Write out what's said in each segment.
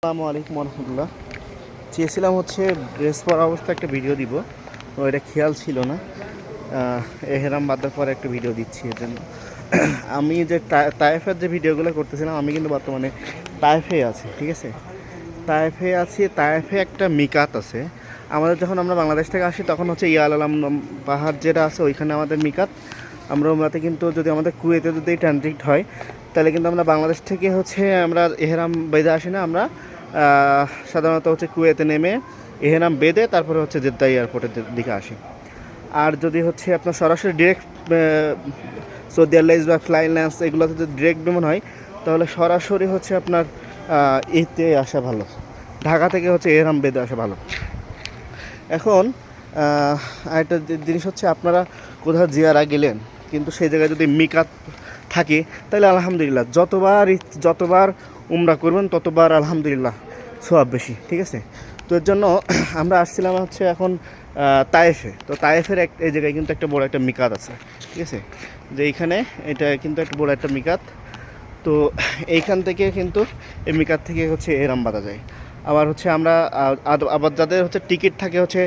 আসসালামু আলাইকুম রহমতুল্লাহ চেয়েছিলাম হচ্ছে ড্রেস পরা অবস্থা একটা ভিডিও দিব। তো এটা খেয়াল ছিল না। এহেরাম বাঁধার পরে একটা ভিডিও দিচ্ছি। এর জন্য আমি যে তায়েফের যে ভিডিওগুলো করতেছিলাম, আমি কিন্তু বর্তমানে তায়েফে আছি, ঠিক আছে? তায়েফে আছি, তায়েফে একটা মিকাত আছে। আমাদের যখন আমরা বাংলাদেশ থেকে আসি, তখন হচ্ছে ইয়াল আলাম পাহাড় যেটা আছে, ওইখানে আমাদের মিকাত। আমরা ওমরাতে কিন্তু যদি আমাদের কুয়েতে যদি ট্রানজিট হয় তাহলে কিন্তু আমরা বাংলাদেশ থেকে হচ্ছে আমরা এহেরাম বেঁধে আসি না, আমরা সাধারণত হচ্ছে কুয়েতে নেমে এহেরাম বেঁধে তারপরে হচ্ছে জেদ্দা এয়ারপোর্টের দিকে আসি। আর যদি হচ্ছে আপনার সরাসরি ডিরেক্ট সৌদি এয়ারলাইন্স বা ফ্লাইন্যান্স এগুলোতে যদি ডিরেক্ট বিমান হয়, তাহলে সরাসরি হচ্ছে আপনার এতে আসা ভালো। ঢাকা থেকে হচ্ছে এহেরাম বেঁধে আসা ভালো। এখন আরেকটা জিনিস হচ্ছে আপনারা কোথাও জিয়ারা গেলেন, কিন্তু সেই জায়গায় যদি মিকাত থাকে তাহলে আলহামদুলিল্লাহ যতবার যতবার উমরা করবেন, ততবার আলহামদুলিল্লাহ সব বেশি, ঠিক আছে? তো এর জন্য আমরা আসছিলাম হচ্ছে এখন তায়েফে। তো তায়েফের এক, এই জায়গায় কিন্তু একটা বড় একটা মিকাত আছে, ঠিক আছে? যে এইখানে এটা কিন্তু একটা বড় একটা মিকাত। তো এইখান থেকে কিন্তু এই মিকাত থেকে হচ্ছে এরাম বাঁধা যায়। আবার হচ্ছে আমরা আবার যাদের হচ্ছে টিকিট থাকে হচ্ছে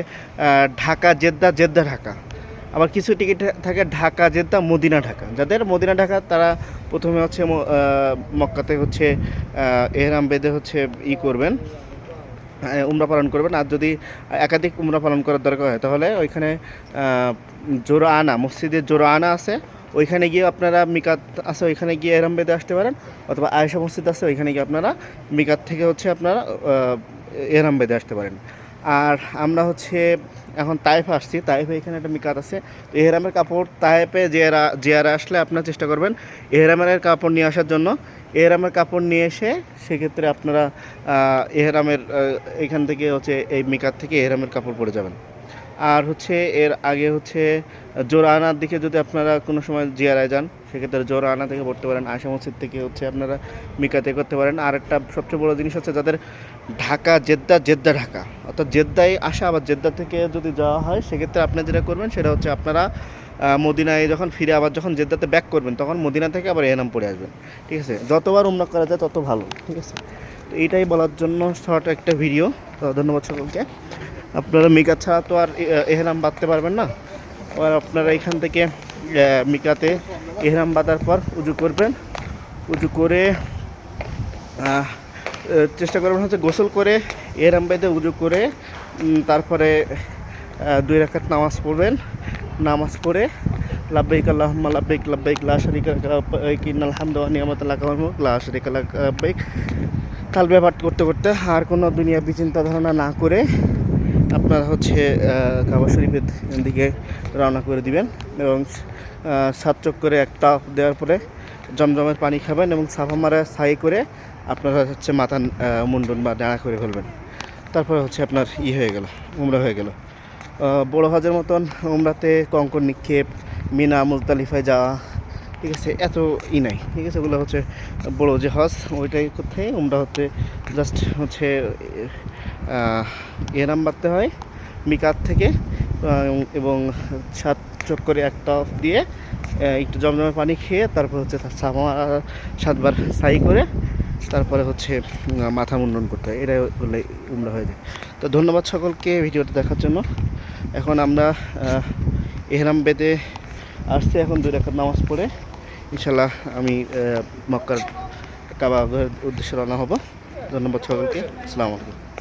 ঢাকা, জেদ্দা জেদ্দা, ঢাকা। আবার কিছু টিকিট থাকে ঢাকা জেদ্দা মদিনা ঢাকা। যাদের মদিনা ঢাকা তারা প্রথমে হচ্ছে মক্কাতে হচ্ছে এহরাম বেদে হচ্ছে ই করবেন উমরা পালন করবেন। আর যদি একাধিক উমরা পালন করার দরকার হয় তাহলে ওইখানে জোরো আনা মসজিদের জোরো আনা আছে। ওইখানে গিয়ে আপনারা মিকাত আছে ওইখানে গিয়ে এরাম বেঁধে আসতে পারেন। অথবা আয়েশা মসজিদ আছে ওইখানে গিয়ে আপনারা মিকাত থেকে হচ্ছে আপনারা আহ, এরাম বেঁধে আসতে পারেন। আর আমরা হচ্ছে এখন তাইফে আসছি। তাইফে এখানে একটা মিকাত আছে। তো এহরামের কাপড় তাইফে জেয়ারা জেয়ারা আসলে আপনারা চেষ্টা করবেন এহরামের কাপড় নিয়ে আসার জন্য। এহরামের কাপড় নিয়ে এসে সেক্ষেত্রে আপনারা এহরামের এখান থেকে হচ্ছে এই মিকাত থেকে এহরামের কাপড় পরে যাবেন। আর হচ্ছে এর আগে হচ্ছে জোরানার দিকে যদি আপনারা কোনো সময় জিয়ারায় যান সেক্ষেত্রে জোর আনা থেকে পড়তে পারেন, আশা মসজিদ থেকে হচ্ছে আপনারা মিকাতে করতে পারেন। আর একটা সবচেয়ে বড় জিনিস হচ্ছে যাদের ঢাকা, জেদ্দা জেদ্দা ঢাকা। অর্থাৎ জেদ্দায় আসা আবার জেদ্দা থেকে যদি যাওয়া হয়, সেক্ষেত্রে আপনারা যেটা করবেন, সেটা হচ্ছে আপনারা মদিনায় যখন ফিরে আবার যখন জেদ্দাতে ব্যাক করবেন, তখন মদিনা থেকে আবার এনাম পড়ে আসবেন। ঠিক আছে? যতবার উমরা করা যায়, তত ভালো। ঠিক আছে? তো এইটাই বলার জন্য শর্ট একটা ভিডিও ধন্যবাদ সকলকে। আপনারা মিকা ছাড়া তো আর এহরাম বাঁধতে পারবেন না। আর আপনারা এখান থেকে মিকাতে এহরাম বাঁধার পর উজু করবেন। উজু করে চেষ্টা করবেন হচ্ছে গোসল করে এহরাম বেঁধে উজু করে তারপরে দুই রাকাত নামাজ পড়বেন। নামাজ পড়ে, লাব্বাইক আল্লাহুম্মা, লাব্বাইক লাব্বাইক, লা শারিকা লাব্বাইক, ইন্নাল হামদা ওয়া নি'মাতা লাকা ওয়াল লা শারিকা লাব্বাইক। তালবে পাঠ করতে করতে আর কোনো দুনিয়া চিন্তা ধারণা না করে আপনারা হচ্ছে কাবা শরীফের দিকে রওনা করে দিবেন এবং সাত চক করে একটা দেওয়ার পরে জমজমের পানি খাবেন এবং সাফা মারা ছাই করে আপনারা হচ্ছে মাথা মুন্ডন বা ডাঁড়া করে ফেলবেন। তারপরে হচ্ছে আপনার ই হয়ে গেল, উমরা হয়ে গেল। বড় হজের মতন উমরাতে কঙ্কর নিক্ষেপ, মিনা মুজদালিফায় যাওয়া, ঠিক আছে, এত ই নাই, ঠিক আছে, ওগুলো হচ্ছে বড় যে হজ, ওইটাই করতে উমরা হচ্ছে জাস্ট হচ্ছে এরাম বাড়তে হয় মিকাত থেকে এবং সাত চক্করে একটা দিয়ে একটু জমজমে পানি খেয়ে তারপর হচ্ছে তার সাতবার সাই করে তারপরে হচ্ছে মাথা মুন্ডন করতে হয়। এটাই বললে উমরা হয়ে যায়। তো ধন্যবাদ সকলকে ভিডিওটা দেখার জন্য। এখন আমরা এহরাম বেদে আসছি। এখন দুই রেখার নামাজ পড়ে ইনশাল্লাহ আমি মক্কার কাবা উদ্দেশ্যে রওনা হব। ধন্যবাদ সকলকে। আসসালামু আলাইকুম।